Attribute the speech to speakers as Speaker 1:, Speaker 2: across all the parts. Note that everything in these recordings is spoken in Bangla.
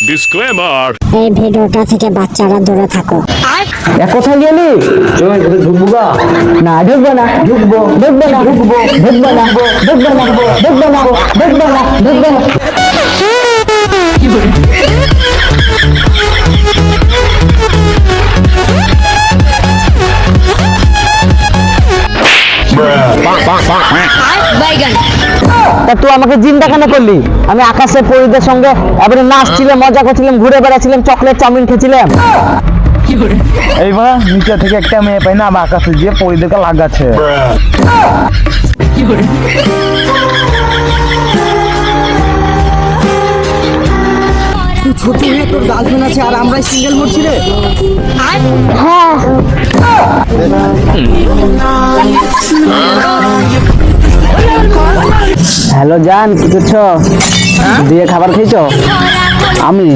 Speaker 1: Disclaimer.
Speaker 2: এই ভিডিওটা থেকে বাচ্চারা দূরে থাকো।
Speaker 3: এক কোথায় গেলি? ঢুকবো। না ঢুকবো না। ঢুকবো ঢুকবো না ঢুকবো ঢুকবো না ঢুকবো না ঢুকবো না ঢুকবো না ঢুকবো না তা তুই আমাকে জিন্দা কেন করলি? আমি আকাশের পরিদের সঙ্গে এবারে নাচছিলাম মজা করছিলাম ঘুরে বেড়াচ্ছিলাম চকলেট চাউমিন খেয়েছিলাম।
Speaker 4: এইবার নিচে থেকে একটা মেয়ে পাই না আমার আকাশে গিয়ে পরিদেরকে লাগাচ্ছে।
Speaker 3: ছোট হয়ে তোর গার্লফ্রেন্ড আছে আর আমরাই সিঙ্গেল মরছি রে। হ্যালো জান কি করছ? দিয়ে খাবার খেয়েছো আমি?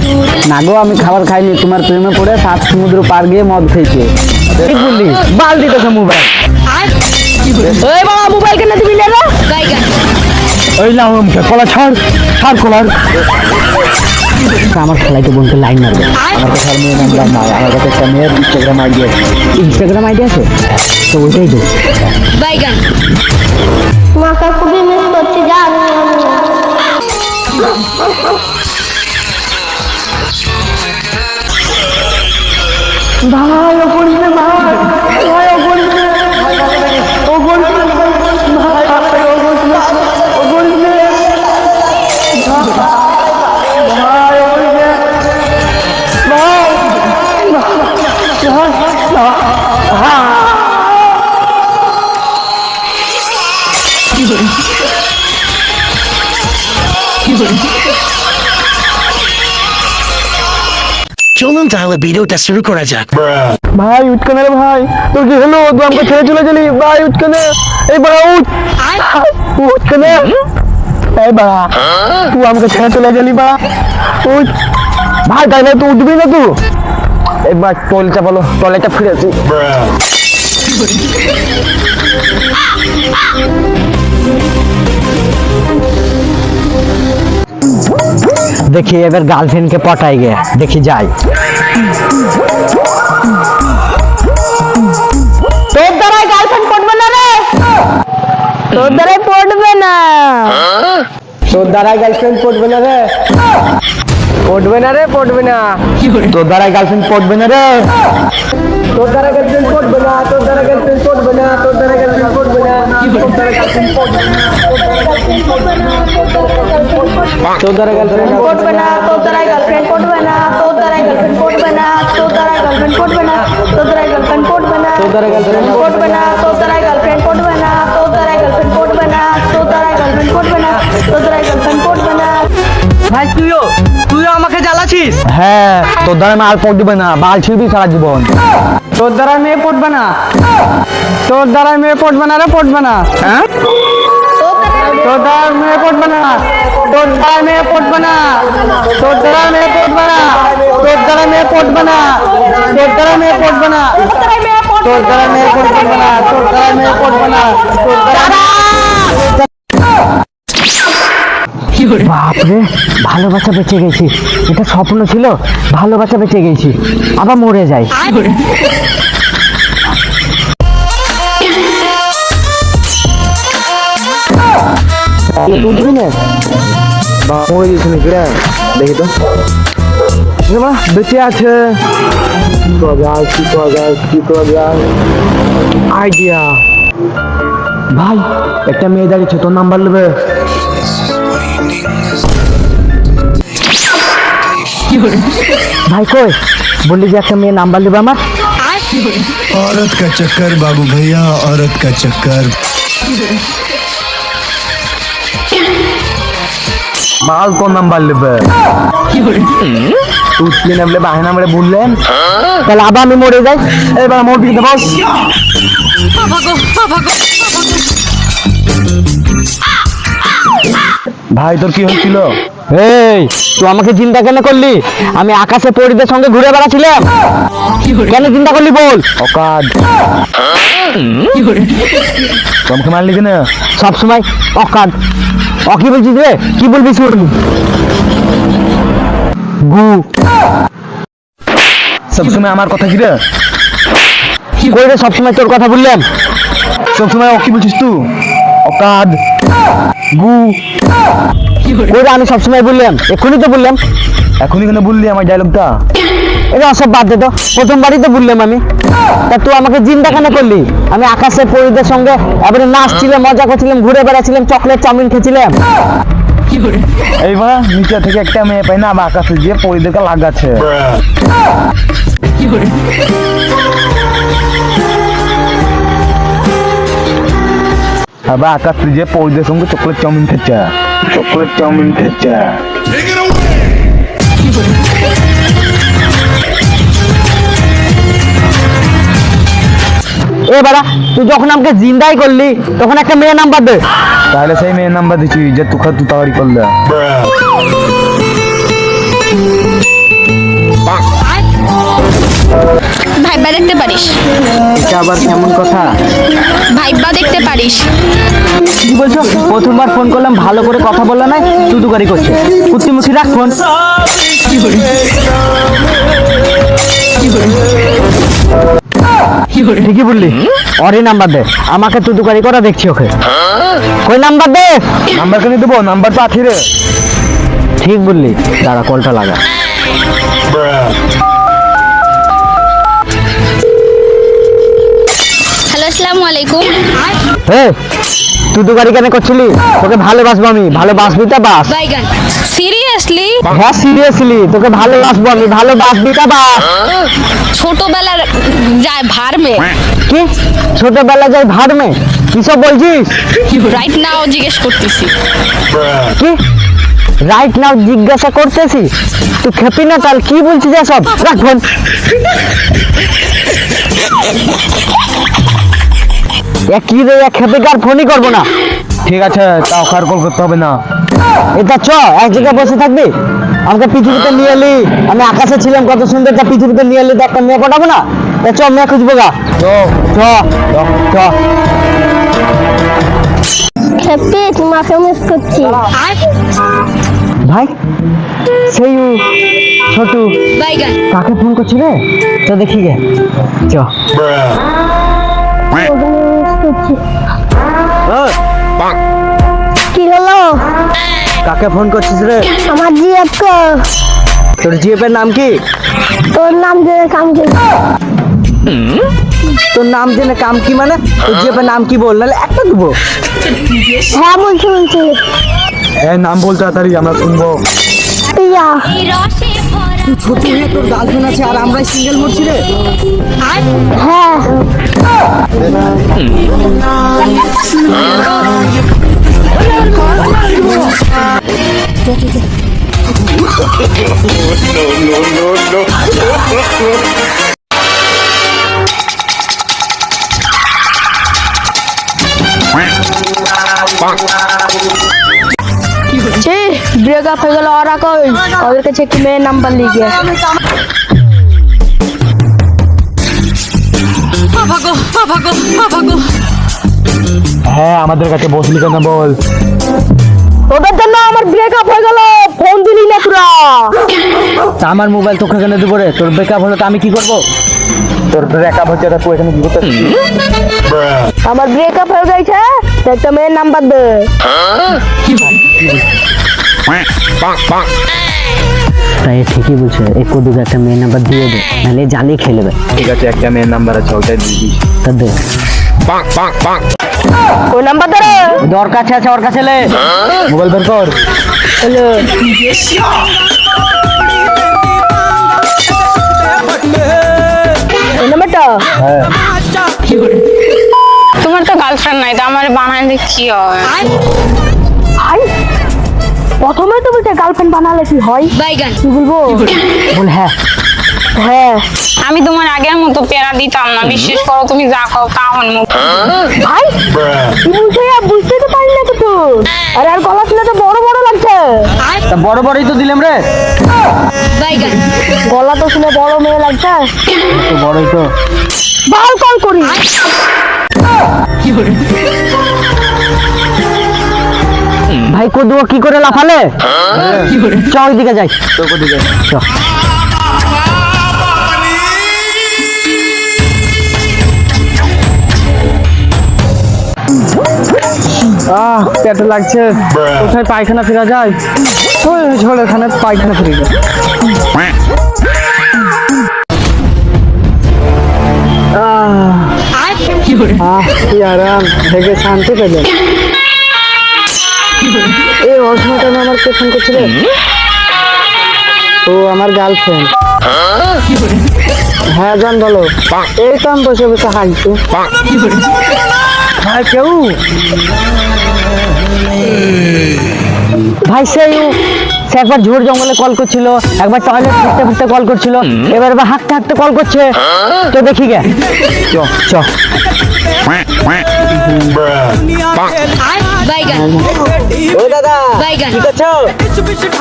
Speaker 3: না গো আমি খাবার খাইনি। তোমার প্রেমে পড়ে সাত সমুদ্র পার গিয়ে মদ খেয়েছি। ঠিক বললি? বাল দিতেছে মোবাইল। ওই বাবা মোবাইল কেন দিবি রে
Speaker 4: ওই না আমাকে কলা ছাড় ছাড় কলার।
Speaker 3: আমার খেলাইতে বোনকে লাইন মারবে।
Speaker 4: আমার কাছে আর মেয়ে নাম্বার নাই আমার কাছে একটা মেয়ের ইনস্টাগ্রাম আইডি আছে।
Speaker 3: ইনস্টাগ্রাম আইডি আছে? তো ওইটাই দে
Speaker 5: মাকে খুবই মিস করছি জানি।
Speaker 6: চলুন তাহলে ভিডিওটা শুরু করা যাক।
Speaker 4: ভাই উঠকে রে ভাই। তোর কি হলো? তুই আমাকে ছেড়ে চলে গেলি? ভাই উঠকে এই বাড়া, উঠ। উঠকে এই বাড়া, তুই আমাকে ছেড়ে চলে গেলি, বাড়া। উঠ। ভাই, তাই না, তুই উঠবি না, তুই? একবার টল চাপালো টয়লেটটা ফিরেছি
Speaker 3: দেখি এবার গার্লফ্রেন্ডকে পটাই গে দেখি যাই। তোর দ্বারাই গার্লফ্রেন্ড পটবে না রে। তোর দ্বারাই পটবে না।
Speaker 4: তোর দ্বারাই গার্লফ্রেন্ড পড়বে না রে। পড়বে না রে পড়বে না তোর দ্বারাই গার্লফ্রেন্ড পড়বে না রে তোর দ্বারা গার্লফ্রেন্ড পড়বে না তোর দ্বারা গার্লফ্রেন্ড পড়বে না তোর দ্বারা গার্লফ্রেন্ড পড়বে না তোর দ্বারা গার্লফ্রেন্ড পড়বে না তোর দ্বারা গার্লফ্রেন্ড
Speaker 5: পড়বে না তোর দ্বারাই গার্লফ্রেন্ড পড়বে না তোর দ্বারাই গার্লফ্রেন্ড পড়বে না তোর দ্বারাই গার্লফ্রেন্ড পড়বে না তোর দ্বারাই গার্লফ্রেন্ড পড়বে না
Speaker 4: তোর দ্বারা গার্লফ্রেন্ড
Speaker 5: পড়বে না তোর দ্বারাই গার্লফ্রেন্ড পড়বে না তোর দ্বারাই গার্লফ্রেন্ড পড়বে না তোর দ্বারাই গার্লফ্রেন্ড পড়বে না তোর দ্বারাই গার্লফ্রেন্ড পড়বে না
Speaker 3: ভাই তুইও তুইও আমাকে জ্বালাছিস
Speaker 4: হ্যাঁ তোর দ্বারা মাল পড়বে না বাল ছিড়বি সারা জীবন
Speaker 3: তোর দ্বারা মেয়ে পড়বে না তোর দ্বারা মেয়ে পড়বে না রে পড়বে না হ্যাঁ তোর দ্বারা মেয়ে পড়বে না তোর দ্বারা মেয়ে পড়বে না তোর দ্বারা মেয়ে পড়বে না তোর দ্বারা মেয়ে পড়বে না তোর দ্বারা মেয়ে পড়বে না তোর দ্বারা মেয়ে পড়বে না তোর দ্বারা মেয়ে পড়বে না তোর দ্বারা বাপরে, ভালোবাসা বেঁচে গেছি। এটা স্বপ্ন ছিল, ভালোবাসা বেঁচে গেছি। আবার মরে যাই।
Speaker 4: দেখি তো। বেঁচে আছে। আইডিয়া ভাই, একটা মেয়ে দাঁড়িয়েছে তোর নাম্বার নেবে?
Speaker 3: ভাই কই বললি যে একটা মেয়ে নাম্বার দেবে আমার
Speaker 7: औरत का चक्कर बाबू भैया औरत का चक्कर
Speaker 4: মাল তোর নাম্বার নেবে উঠলে নামলে বাহিনা মেরে বললেন
Speaker 3: তাহলে আবার আমি মরে যাই
Speaker 4: এবার মোট দিতে বস ভাই তোর কি হয়েছিল
Speaker 3: এই তুই আমাকে চিন্তা কেন করলি? আমি আকাশে পরিদের সঙ্গে ঘুরে বেড়াচ্ছিলাম। কেন চিন্তা করলি বল?
Speaker 4: অকাদ তোমাকে মারলি কেন?
Speaker 3: সব সময় অকাদ অ কি বলছিস রে? কি বলবি গু। সবসময় আমার কথা কি রে? কই রে সবসময় তোর কথা বললাম। সবসময় ও কি বলছিস তুই? অকাদ গু আমি সবসময় বললাম এক্ষুনি তো বললাম। এখনই কেন বললি আমার ডায়লগটা এটা সব বাদ দে তো প্রথমবারই তো বললাম আমি। তা তুই আমাকে জিন্দা কেন করলি? আমি আকাশে পরিদের সঙ্গে এবারে নাচছিলাম মজা করছিলাম ঘুরে বেড়াচ্ছিলাম চকলেট চাউমিন খেয়েছিলাম। এইবার নিচে থেকে একটা মেয়ে পাই না আবার আকাশে যে পরিদেরকে লাগাচ্ছে। আবার আকাশ যে পরিদের সঙ্গে চকলেট চাউমিন খেচ্ছে চকলেট চাউমিন খেচ্ছে এ বাড়া তুই যখন আমাকে জিন্দাই করলি তখন একটা মেয়ে নাম্বার দে। তাহলে সেই মেয়ের নাম্বার দিচ্ছি যে তুখা তু তাড়াতাড়ি করলে
Speaker 5: ভাইবা দেখতে পারিস।
Speaker 3: এটা আবার কেমন কথা?
Speaker 5: ভাইবা দেখতে পারিস।
Speaker 3: কি বলছো? প্রথমবার ফোন করলাম ভালো করে কথা বললে না তুদুকারি করছে। কুত্তিমুখী রাখ ফোন ঠিকই বললি। অরই নাম্বার দে। আমাকে তুদুকারি করা দেখছি ওকে। কই নাম্বার দে? নাম্বার কেন দেবো? নাম্বার তো আছে রে। ঠিক বললি। দাঁড়া কলটা লাগা।
Speaker 5: আসসালামু আলাইকুম।
Speaker 3: হে তুদুকারি কেন করছিলি? তোকে ভালোবাসবো আমি। ভালোবাসবি তা বাস।
Speaker 5: বাইগান সিরিয়াসলি
Speaker 3: হ্যাঁ সিরিয়াসলি তোকে ভালোবাসবো আমি। ভালোবাসবি তা বাস।
Speaker 5: ছোটবেলার যায় ভারমে
Speaker 3: কি? ছোটবেলা যাই ভাড়মে কিসব বলছিস?
Speaker 5: রাইট নাও জিজ্ঞেস করতেছি।
Speaker 3: কি? রাইট নাও জিজ্ঞাসা করতেছি? তুই খেপি না তাল কি বলছিস সব রাখ ফোন। এ কি রে এ খেপে কার ফোনই করব না। ঠিক আছে তাও কার কল করতে হবে না। এটা চ এক জায়গায় বসে থাকবি। আমাকে পৃথিবীতে নিয়ে এলি। আমি আকাশে ছিলাম কত সুন্দর তা পৃথিবীতে নিয়ে এলি। তো একটা মেয়ে পটাবো না? তা চ মেয়ে খুঁজবো গা। চ। চ চ।
Speaker 8: খেপি তোমাকে মিস করছি।
Speaker 3: ভাই সেই ছোটু কাকে ফোন করছি রে? তো দেখি গে। চ।
Speaker 8: কি হলো?
Speaker 3: কাকে ফোন করছিস রে?
Speaker 8: আমার জিএফ
Speaker 3: তোর জিএপের নাম কি?
Speaker 8: তোর নাম জেনে কাম কি?
Speaker 3: তোর নাম জেনে কাম কি মানে? তোর জিএপের নাম কি বল নাহলে একটা দেবো।
Speaker 8: হ্যাঁ বলছি বলছি।
Speaker 3: হ্যাঁ নাম বল তাড়াতাড়ি আমরা শুনব।
Speaker 8: প্রিয়া।
Speaker 3: ছোট হয়ে তোর গার্লফ্রেন্ড আছে আর আমরাই সিঙ্গেল মরছি রে।
Speaker 8: হ্যাঁ।
Speaker 5: ব্রেকআপ হয়ে গেল ওরা কই? ওদের কাছে একটি মেয়ের নাম্বার লিখে
Speaker 3: হ্যাঁ আমাদের কাছে বসলি কেন বল?
Speaker 5: ওদের জন্য আমার ব্রেকআপ হয়ে গেল ফোন দিলি না তোরা
Speaker 3: তা আমার মোবাইল তোকে কেন দেবো রে? তোর ব্রেকআপ হলো তো আমি কি করব? তোর ব্রেকআপ হচ্ছে তা তুই এখানে কি করতে
Speaker 5: আমার ব্রেকআপ হয়ে গেছে একটা মেয়ের নাম্বার দে।
Speaker 3: তাই ঠিকই বলছে। এই কদুকে একটা মেয়ের নাম্বার দিয়ে দে নাহলে জালি খেলবে
Speaker 4: ঠিক আছে একটা মেয়ের নাম্বার আছে ওটা দিয়ে
Speaker 3: তা দে।
Speaker 5: ওই নাম্বার দে রে
Speaker 3: ওর কাছে আছে ওর কাছে লে। মোবাইল বের কর।
Speaker 5: ওই নাম্বারটা
Speaker 3: হ্যাঁ।
Speaker 9: তোমার তো গার্লফ্রেন্ড নাই তো আমার বানাইলে কি হয়?
Speaker 5: প্রথমে তো বলছে গার্লফ্রেন্ড বানালে কি হয়?
Speaker 9: বাইগান।
Speaker 5: কি বলব?
Speaker 3: বল হ্যাঁ।
Speaker 5: হ্যাঁ।
Speaker 9: আমি তোমার আগের মতো পেয়ারা দিতাম না বিশ্বাস করো তুমি যা খাও তা আমার মুখ।
Speaker 5: ভাই কি আর বুঝতে তো পারি না তো তো আরে আর গলা শুনে তো বড় বড় লাগছে।
Speaker 3: তা বড় বড়ই তো দিলাম রে।
Speaker 9: বাইগান।
Speaker 5: গলা তো শুনে বড় মেয়ে লাগছে।
Speaker 3: তো বড়ই তো।
Speaker 5: ভালো কল করি।
Speaker 3: ভাই কদুয়া কি করে লাফালে? চ ওইদিকে যাই। চ আহ পেটে লাগছে। কোথায় পায়খানা ফেরা যায়? ওই ঝোল এখানে পায়খানা ফিরে যায়। আহ কি আরাম থেকে শান্তি পেলে। এই অসময়টা আমার কে ফোন করছিল? ও আমার গার্লফ্রেন্ড হ্যাঁ জান বলো। এই তো আমি বসে বসে হাসছি। হ্যাঁ কেউ? ভাই সেই সে একবার ঝোড় জঙ্গলে কল করছিল একবার টয়লেট ফুটতে ফুটতে কল করছিল এবার এবার হাঁকতে হাঁকতে কল করছে। তো দেখি গে। চ চ। ও দাদা ঠিক আছো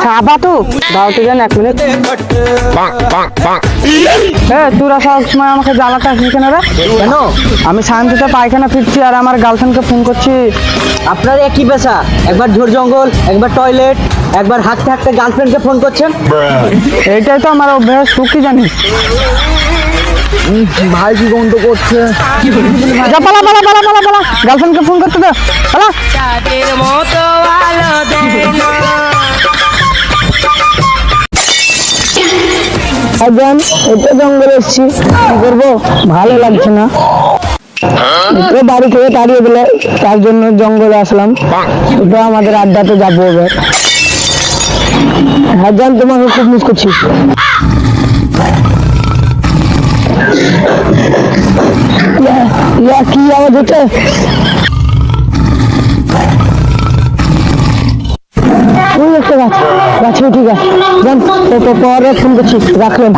Speaker 3: খাবা তো। দাও তো জান এক মিনিট। হ্যাঁ তোরা সব সময় আমাকে জ্বালাতে আসবি কেন রে? কেন? আমি শান্তিতে পায়খানা ফিরছি আর আমার গার্লফ্রেন্ডকে ফোন করছি। আপনার একই পেশা? একবার ঝোড় জঙ্গল একবার টয়লেট একবার হাঁটতে হাঁটতে গার্লফ্রেন্ডকে ফোন করছেন? এইটাই তো আমার অভ্যাস তুই কি জানিস? ভাই কি গন্ধ করছে যা পালা পালা পালা পালা পালা। গার্লফ্রেন্ডকে ফোন করতে দে। পালা। একজন এটা জঙ্গলে এসছি। কি করব? ভালো লাগছে না। বাড়ি থেকে তাড়িয়ে দিলে তার জন্য জঙ্গলে আসলাম। তো আমাদের আড্ডাতে যাব এবার। হ্যাঁ জান তোমাকে খুব মিস করছি। কি আওয়াজ হচ্ছে ওই একটা গাছ গাছে উঠে গাছ। জান তো তো পরে ফোন করছি রাখলাম।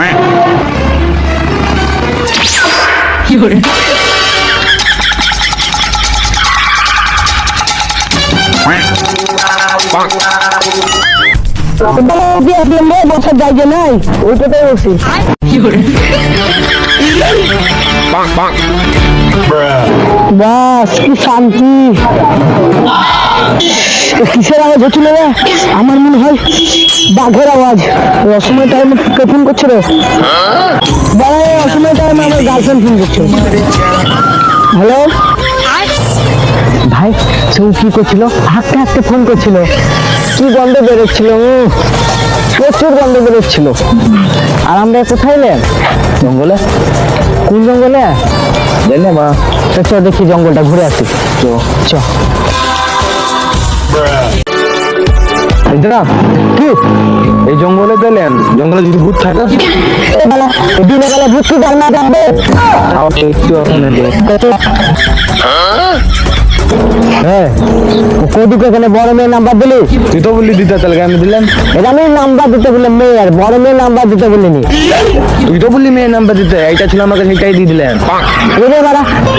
Speaker 3: বসা যায় যে নাই ওইটাতেই বসি। বাস কি শান্তি? কিসের আওয়াজ হচ্ছিল রে? আমার মনে হয় বাঘের আওয়াজ। অসময় টাইমে কে ফোন করছে রে? দাঁড়া অসময় টাইমে আমার গার্লফ্রেন্ড ফোন করছে। হ্যালো ভাই, সে কি করছিল? হাঁটতে হাঁটতে ফোন করছিল। কি গন্ধ বেরোচ্ছিল? প্রচুর গন্ধ বেরোচ্ছিল। আর আমরা কোথায় এলেন জঙ্গলে? কোন জঙ্গলে? জানি বা চ দেখি জঙ্গলটা ঘুরে আসি। চ। চ কি? এই জঙ্গলে গেলেন জঙ্গলে যদি ভূত থাকে? দিনে গেলে ভূত কি জানা যাবে একটু হ্যাঁ কৌতুক এখানে বড় মেয়ের নাম্বার দিলি? তুই তো বললি দিতে তাহলে আমি দিলাম এটা আমি নাম্বার দিতে বললাম মেয়ের বড় মেয়ের নাম্বার দিতে বলিনি। তুই তো বললি মেয়ের নাম্বার দিতে এইটা ছিল আমাকে সেটাই দিয়ে দিলেন। এরে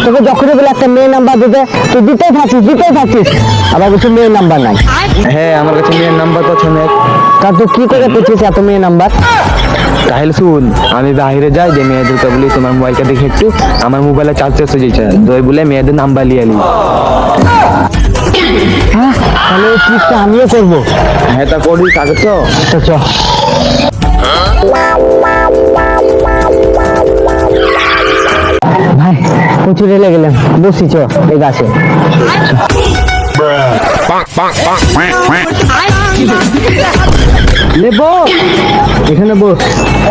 Speaker 3: তোকে যখনই বলে একটা মেয়ের নাম্বার দিতে তুই দিতেই থাকিস দিতেই থাকিস। আবার কিছু মেয়ের নাম্বার নাই। হ্যাঁ আমার কাছে মেয়ের নাম্বার তো আছে তা তুই কি করে পেয়েছিস এত মেয়ের নাম্বার? তাহলে শুন আমি বাইরে যাই যে মেয়েদেরকে বলি তোমার মোবাইলটা দেখে একটু আমার মোবাইলে চার্জ শেষ হয়ে যাচ্ছে দই বলে মেয়েদের নাম্বার নিয়ে আলি। তাহলে এই ট্রিকটা আমিও করব। হ্যাঁ তা করি কাকে তো চ। ভাই প্রচুর রেলে গেলেন বসি চ এই গাছে। লে বস এখানে বস।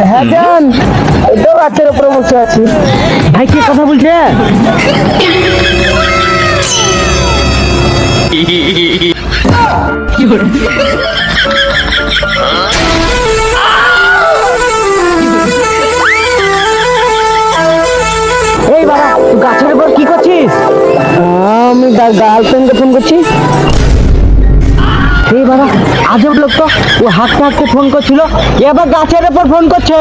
Speaker 3: হ্যাঁ যান এটাও গাছের উপরে বসে আছি। ভাই কি কথা বলছে? এই ফোন করছিল। এবার গাছের উপর ফোন করছে।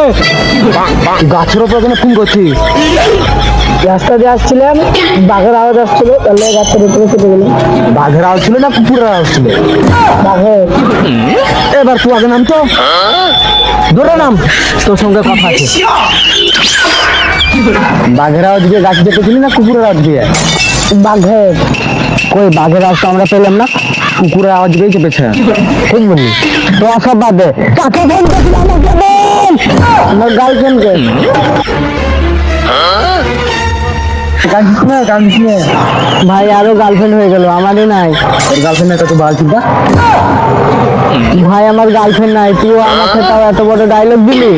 Speaker 3: গাছের উপর কেন ফোন করছিস? রাস্তা দিয়ে আসছিলাম, বাঘের আওয়াজ আসছিল, তাহলে গাছের উপরে চেপে গেলাম। বাঘের আওয়াজ ছিল না কুকুরের আওয়াজ ছিল? বাঘের। এবার তুই আগে নাম তো। ধরে নাম। তোর সঙ্গে কথা আছে। বাঘের আওয়াজ দিয়ে গাছ দেখেছিলি না কুকুরের আওয়াজ দিয়ে? বাঘের। কই, বাঘের আওয়াজ তো আমরা পেলাম না।
Speaker 4: কুকুরের আওয়াজ পেয়ে চেপেছে
Speaker 3: ঠিক বললি তো সব বাদ দে কাকে ফোন করছিল আমাকে বল? আমার গার্লফ্রেন্ডকে ভাই, আরও গার্লফ্রেন্ড হয়ে গেল আমারই নাই।
Speaker 4: গার্লফ্রেন্ড কত বাল, চিন্তা?
Speaker 3: ভাই, আমার গার্লফ্রেন্ড নাই। তুই আমাকে তাও এত বড় ডায়লগ দিলি?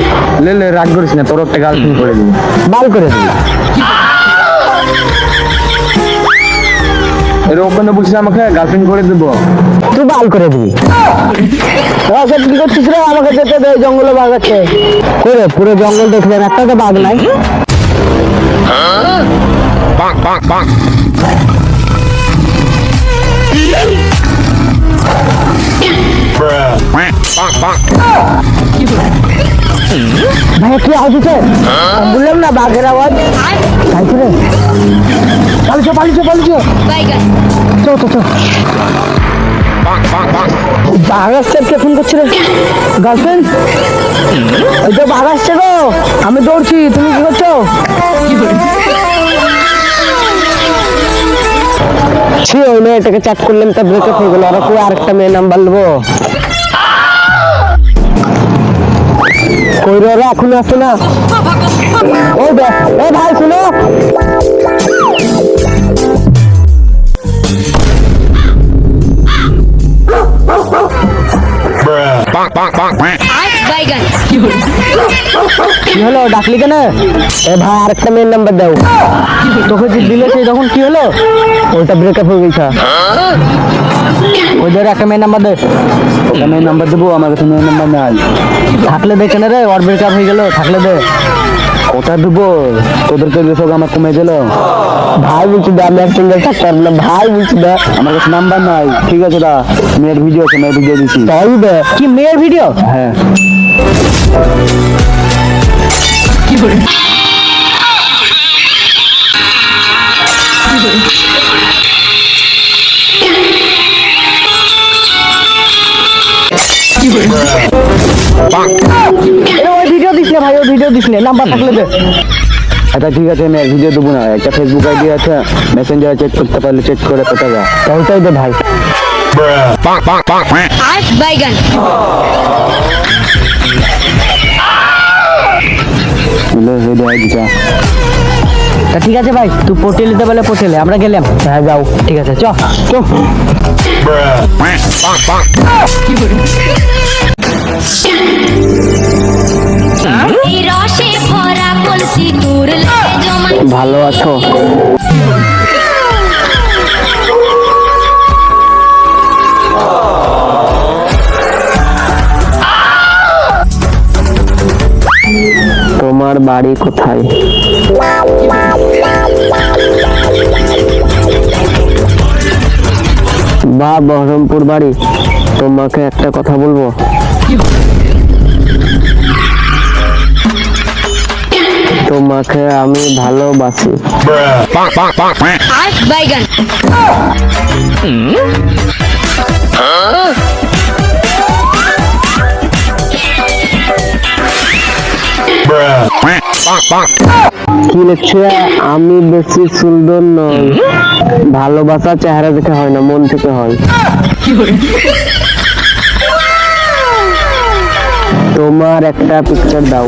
Speaker 4: লে লে, রাগ করিস না, তোর একটা গার্লফ্রেন্ড করে দিবি।
Speaker 3: বাল করে দিলি
Speaker 4: এরকম কেন বলছিস আমাকে গার্লফ্রেন্ড করে দেবো।
Speaker 3: তুই বাল করে দিবি। কি করছিস রে? আমাকে যেতে দে জঙ্গলে বাঘ আছে। করে পুরো জঙ্গল দেখলেন একটা তো বাঘ নাই। ভাই কি আওয়াজ হচ্ছে বললাম না বাঘের আওয়াজ। পালিছো পালিছো পালিছো। চো চো চো। ফোন করছে রে। গার্লফ্রেন্ড? ওই তো গো আমি দৌড়ছি তুমি কি করছ? ছি ওই মেয়েটাকে চ্যাট করলাম তা ব্রেকআপ হয়ে গেল। আর কেউ আরেকটা মেয়ে নাম্বার নেব? কই রে ওরা এখনও আসে না? ও ভাই শুনো। কি হলো? ডাকলি কেন? এ ভাই আরেকটা মেয়ের নাম্বার দাও। তোকে যে দিলে সেই তখন কি হলো? ওইটা ব্রেকআপ হয়ে গেছে। ওদের একটা মেয়ের নাম্বার দে।
Speaker 4: ওকে মেয়ের নাম্বার দেবো আমার কাছে মেয়ের নাম্বার নাই।
Speaker 3: থাকলে দে কেন রে? ওর ব্রেকআপ হয়ে গেল থাকলে দে।
Speaker 4: ওটা দেবো? তোদেরকে সব আমার কমে দিল
Speaker 3: ভাই বলছি দে আমি এক সিঙ্গেল থাকতে পারব না। ভাই বলছি দে।
Speaker 4: আমার কাছে নাম্বার নাই। ঠিক আছে দা মেয়ের ভিডিও আছে মেয়ের ভিডিও দিচ্ছি।
Speaker 3: তাই দে। কি মেয়ের ভিডিও
Speaker 4: হ্যাঁ।
Speaker 3: এ, ওই ভিডিও দিস না ভাই ভিডিও দিস নাম্বার থাকলে দে
Speaker 4: আচ্ছা ঠিক আছে মেয়ের ভিডিও দেবো না। একটা ফেসবুক আইডি আছে মেসেঞ্জারে চেক করতে পারলে চেক করে কোথায় যা।
Speaker 3: তা ওইটাই দে ভাই। তা ঠিক আছে ভাই তুই পটেলিতে বলে পটেলে আমরা গেলাম। হ্যাঁ যাও ঠিক আছে চ চ। ভালো আছো? বাড়ি কোথায়? বা বহরমপুর বাড়ি। তোমাকে একটা কথা বলব? তোমাকে আমি ভালোবাসি।
Speaker 10: বাইগান
Speaker 3: কি লেখছে আমি বেশি সুন্দর নই। ভালোবাসা চেহারা দেখে হয় না, মন থেকে হয়। তোমার একটা পিকচার দাও।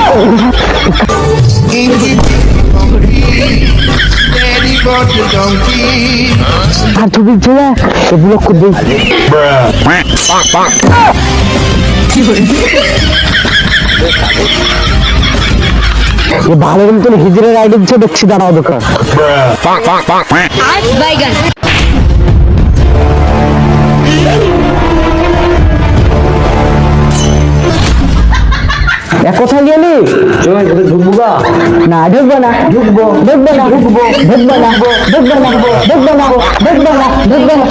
Speaker 5: oh, Thank you.
Speaker 3: আর ছবি ছেড়ে এগুলো এ ভালো মতন হিজড়ের আইডি দিচ্ছে দেখছি দাঁড়াও দোকান।
Speaker 4: ঢুকবো
Speaker 3: না ঢুকবো ঢুকবো না ঢুকবো ঢুকবো না ঢুকবো না ঢুকবো না ঢুকবো না ঢুকবো না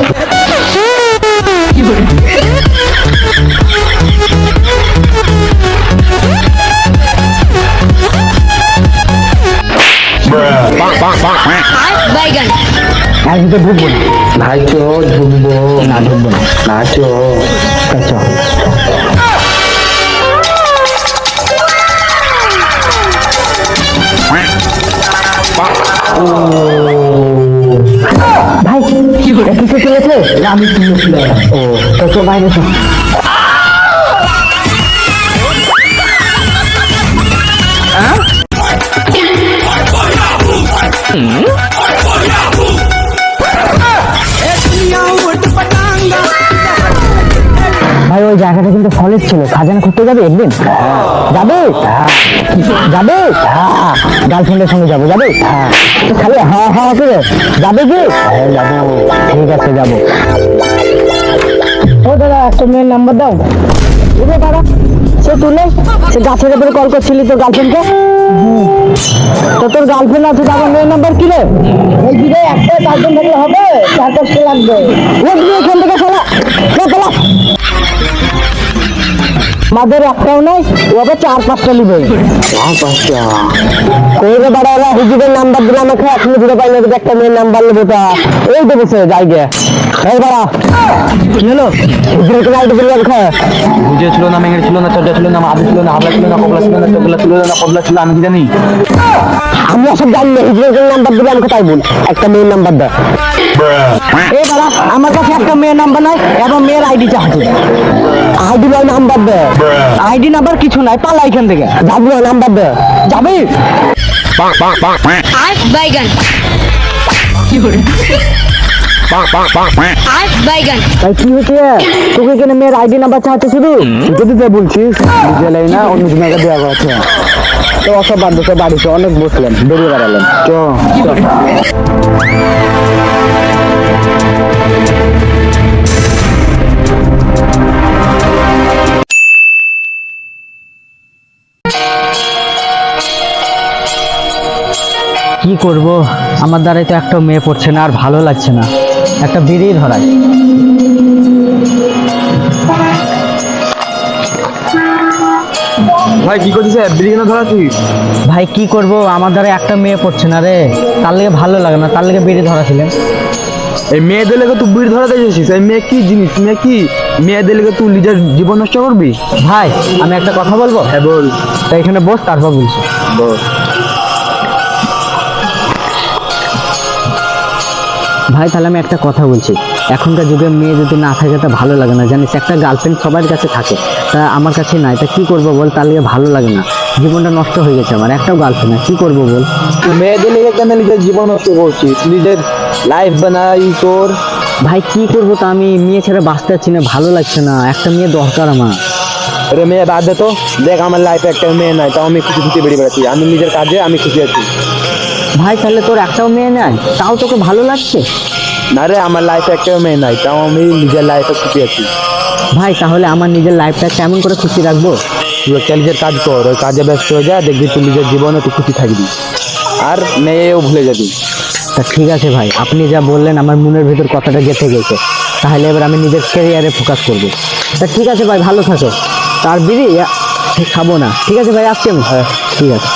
Speaker 10: বাইগান
Speaker 3: আর ভিতরে ঢুকবো না
Speaker 4: ভাই চো ঢুকবো
Speaker 3: না ঢুকবো না
Speaker 4: না চো
Speaker 10: ভাই কি কিসে চলেছে আমি শুনেছিলাম ও। তো তো বাইরে জায়গাটা কিন্তু সলিড ছিল। খাজানা খুঁজতে যাবে একদিন? যাবে? যাবে? গার্লফ্রেন্ডের সঙ্গে যাব, যাবে? খালি হ্যাঁ হ্যাঁ করে যাবে কি? হ্যাঁ ঠিক আছে, যাব। ও দাদা, একটা মেয়ের নাম্বার দাও। বুঝলে দাদা। সে তুলে, সে গাছের উপরে কল করছিলি তোর গার্লফ্রেন্ডকে তো তোর গার্লফ্রেন্ড আছে তারপর মেয়ের নাম্বার কি রে? ওই দিকে একটা গার্লফ্রেন্ড থাকলে হবে চার পাঁচটা লাগবে। ও দিয়ে এখান থেকে, চলা আমাদের একটাও নাই ওকে চার পাঁচটা নিবে। চার পাঁচটা কই রে বাড়া ওরা হুজুরের নাম্বার দিলে আমাকে এখনও দিতে পারি না একটা মেয়ের নাম্বার নেব তা। এই তো বসে যাই গে। এই বাড়া কি হলো? হুজুরের কোনো আইডি দিলে আমাকে
Speaker 4: বুঝে ছিল না মেঙ্গের ছিল না চর্চা ছিল না আদি ছিল না হাবলা ছিল না কবলা ছিল না ছিল না কবলা ছিল আমি কি জানি?
Speaker 10: আমি সব জানি না হুজুরের নাম্বার দিলে আমাকে তাই বল একটা মেয়ের নাম্বার দে। এই বাড়া আমার কাছে একটা মেয়ের নাম্বার নাই এবং মেয়ের আইডি চাচ্ছে আইডি নয় নাম্বার দে। আইডি নাম্বার কিছু নাই পালা এখান থেকে। যাবি নাম্বার দে। যাবি?
Speaker 9: আর বাইগান। বাইগান।
Speaker 10: তাই কি হয়েছে? তোকে এখানে মেয়ের আইডি নাম্বার চাচ্ছে শুধু? যদি তুই বলছিস নিজে লাই না অন্য জনকে দেওয়া হচ্ছে তো অসব তো বাড়িতে অনেক বসলেন বেরিয়ে বেড়ালেন। চ। করব আমার দ্বারাই তো একটা মেয়ে পড়ছে না আর ভালো লাগছে না। একটা বিড়ি ধরাই
Speaker 4: ভাই কি করছিস? বিড়ি কেন ধরাছিস
Speaker 10: ভাই কি করব? আমার দ্বারা একটা মেয়ে পড়ছে না রে। তার লেগে ভালো লাগে না তার লেগে বিড়ি ধরাছিলেন।
Speaker 4: এই মেয়েদের লেগে তুই বিড়ি ধরাতে এসেছিস? এই মেয়ে কি জিনিস? মেয়ে কি? মেয়েদের লেগে তুই নিজের জীবন নষ্ট করবি?
Speaker 10: ভাই আমি একটা কথা বলব?
Speaker 4: হ্যাঁ বল।
Speaker 10: তা এখানে বস তারপর বলছি।
Speaker 4: বল
Speaker 10: ভাই তাহলে আমি একটা কথা বলছি। এখনকার যুগে মেয়ে যদি না থাকে তা ভালো লাগে না। জানিস একটা গার্লফ্রেন্ড সবার কাছে থাকে তা আমার কাছে নাই। তা কি করব বল? তার লিগে ভালো লাগে না। জীবনটা নষ্ট হয়ে গেছে আমার। একটাও গার্লফ্রেন্ড না কি করব বল?
Speaker 4: মেয়েদের লেগে কেন নিজের জীবন নষ্ট করছিস। নিজের লাইফ বানাই তোর।
Speaker 10: ভাই কি করব তা আমি? মেয়ে ছেড়ে বাঁচতে পারছি না। ভালো লাগছে না। একটা মেয়ে দরকার আমার।
Speaker 4: আরে মেয়ে বাদ দে তো। দেখ আমার লাইফে একটা মেয়ে নাই। তাও আমি খুশি খুশি বেরিয়ে বেড়াচ্ছি। আমি নিজের কাজে আমি খুশি আছি।
Speaker 10: ভাই তাহলে তোর একটাও মেয়ে নেয় তাও তোকে ভালো লাগছে?
Speaker 4: না রে আমার লাইফে একটাও মেয়ে নাই তাও আমি নিজের লাইফে খুশি আছি।
Speaker 10: ভাই তাহলে আমার নিজের লাইফটা কেমন করে খুশি রাখব?
Speaker 4: তুই একটা নিজের কাজ কর ওই কাজে ব্যস্ত হয়ে যা দেখবি তুই নিজের জীবনে তুই খুশি থাকবি। আর মেয়েও ভুলে যাবি।
Speaker 10: তা ঠিক আছে ভাই আপনি যা বললেন আমার মনের ভিতর কথাটা গেঁথে গেছে। তাহলে এবার আমি নিজের ক্যারিয়ারে ফোকাস করব। তা ঠিক আছে ভাই ভালো থাকো। তার বিড়ি খাব না। ঠিক আছে ভাই আসছি আমি। হ্যাঁ। ঠিক আছে।